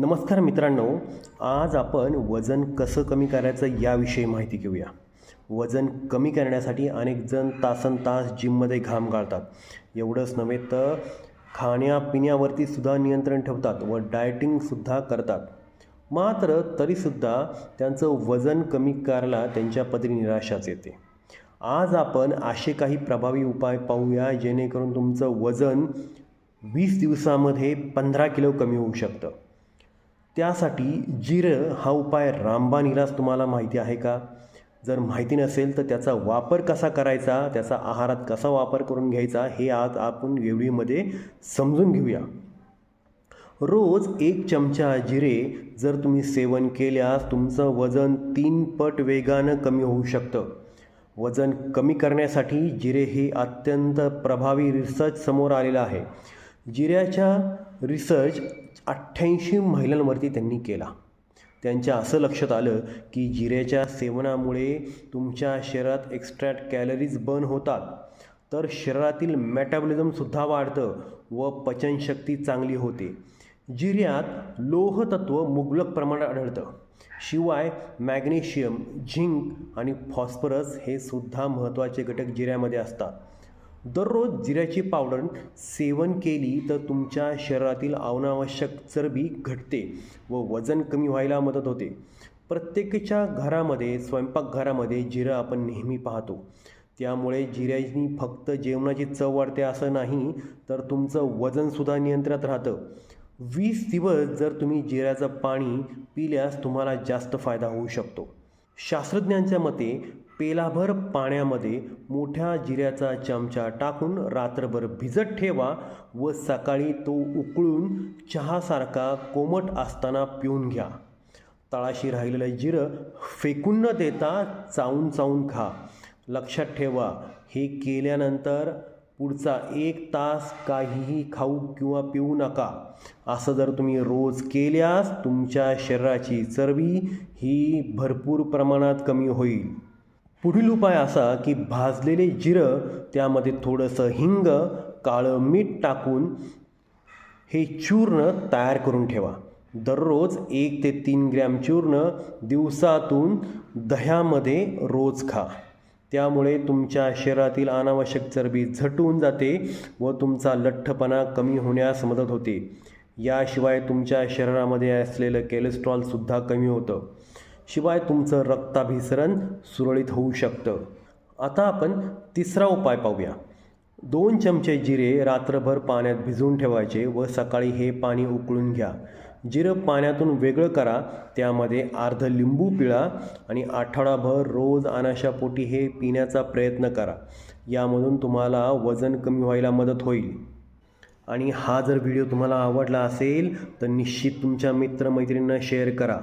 नमस्कार मित्रांनो आज आपण वजन कसं कमी करायचं याविषयी माहिती घेऊया. वजन कमी करण्यासाठी अनेक जण तासन तास जिममध्ये घाम गाळतात एवढंच नव्हे तर खाण्यापिण्यावरती सुद्धा नियंत्रण ठेवतात व डायटिंगसुद्धा करतात. मात्र तरीसुद्धा त्यांचं वजन कमी करायला त्यांच्या पदरी निराशाच येते. आज आपण असे काही प्रभावी उपाय पाहूया जेणेकरून तुमचं वजन वीस दिवसामध्ये पंधरा किलो कमी होऊ शकतं. त्यासाठी जिरं हा उपाय रामबाण इलाज तुम्हाला माहिती आहे का? जर माहिती नसेल तर त्याचा वापर कसा करायचा? त्याचा आहारात कसा वापर करून घ्यायचा? हे आज आपण व्हिडिओमध्ये समजून घेऊया. रोज एक चमचा जिरे जर तुम्ही सेवन केल्यास तुमचं वजन तीन पट वेगानं कमी होऊ शकतं. वजन कमी करण्यासाठी जिरे हे अत्यंत प्रभावी रिसर्च समोर आलेलं आहे. जिऱ्याच्या रिसर्च अठ्ठ्याऐंशी महिलांवरती त्यांनी केला. त्यांच्या असं लक्षात आलं की जिऱ्याच्या सेवनामुळे तुमच्या शरीरात एक्स्ट्रॅट कॅलरीज बर्न होतात. तर शरीरातील मेटाबॉलिझमसुद्धा वाढतं व पचनशक्ती चांगली होते. जिऱ्यात लोहतत्व मुबलक प्रमाणात आढळतं. शिवाय मॅग्नेशियम झिंक आणि फॉस्फरस हे सुद्धा महत्त्वाचे घटक जिऱ्यामध्ये असतात. दररोज जिऱ्याची पावडर सेवन केली तर तुमच्या शरीरातील अनावश्यक चरबी घटते व वजन कमी व्हायला मदत होते. प्रत्येकाच्या घरामध्ये स्वयंपाकघरामध्ये जिरं आपण नेहमी पाहतो. त्यामुळे जिऱ्यानी फक्त जेवणाची चव वाढते असं नाही तर तुमचं वजनसुद्धा नियंत्रणात राहतं. वीस दिवस जर तुम्ही जिऱ्याचं पाणी पिल्यास तुम्हाला जास्त फायदा होऊ शकतो. शास्त्रज्ञांच्या मते पेलाभर पाण्यामध्ये मोठ्या जिऱ्याचा चमचा टाकून रात्रभर भिजत ठेवा व सकाळी तो उकळून चहासारखा कोमट असताना पिऊन घ्या. तळाशी राहिलेलं जिरं फेकून न देता चावून चावून खा. लक्षात ठेवा हे केल्यानंतर पुढचा एक तास काहीही खाऊ किंवा पिऊ नका. असं जर तुम्ही रोज केल्यास तुमच्या शरीराची चरबी ही भरपूर प्रमाणात कमी होईल. पुढील उपाय असा की भाजलेले जिरं त्यामध्ये थोडंसं हिंग काळं मीठ टाकून हे चूर्ण तयार करून ठेवा. दररोज एक ते तीन ग्रॅम चूर्ण दिवसातून दह्यामध्ये रोज खा. त्यामुळे तुमच्या शरीरातील अनावश्यक चरबी झटून जाते व तुमचा लठ्ठपणा कमी होण्यास मदत होते. याशिवाय तुमच्या शरीरामध्ये असलेलं कोलेस्ट्रॉलसुद्धा कमी होतं. शिवाय तुमचं रक्ताभिसरण सुरळीत होऊ शकतं. आता आपण तिसरा उपाय पाहूया. दोन चमचे जिरे रात्रभर पाण्यात भिजवून ठेवायचे व सकाळी हे पाणी उकळून घ्या. जिरं पाण्यातून वेगळं करा त्यामध्ये अर्ध लिंबू पिळा आणि आठवडाभर रोज अनाशापोटी हे पिण्याचा प्रयत्न करा. यामधून तुम्हाला वजन कमी व्हायला मदत होईल. आणि हा जर व्हिडिओ तुम्हाला आवडला असेल तर निश्चित तुमच्या मित्रमैत्रिणींना शेअर करा.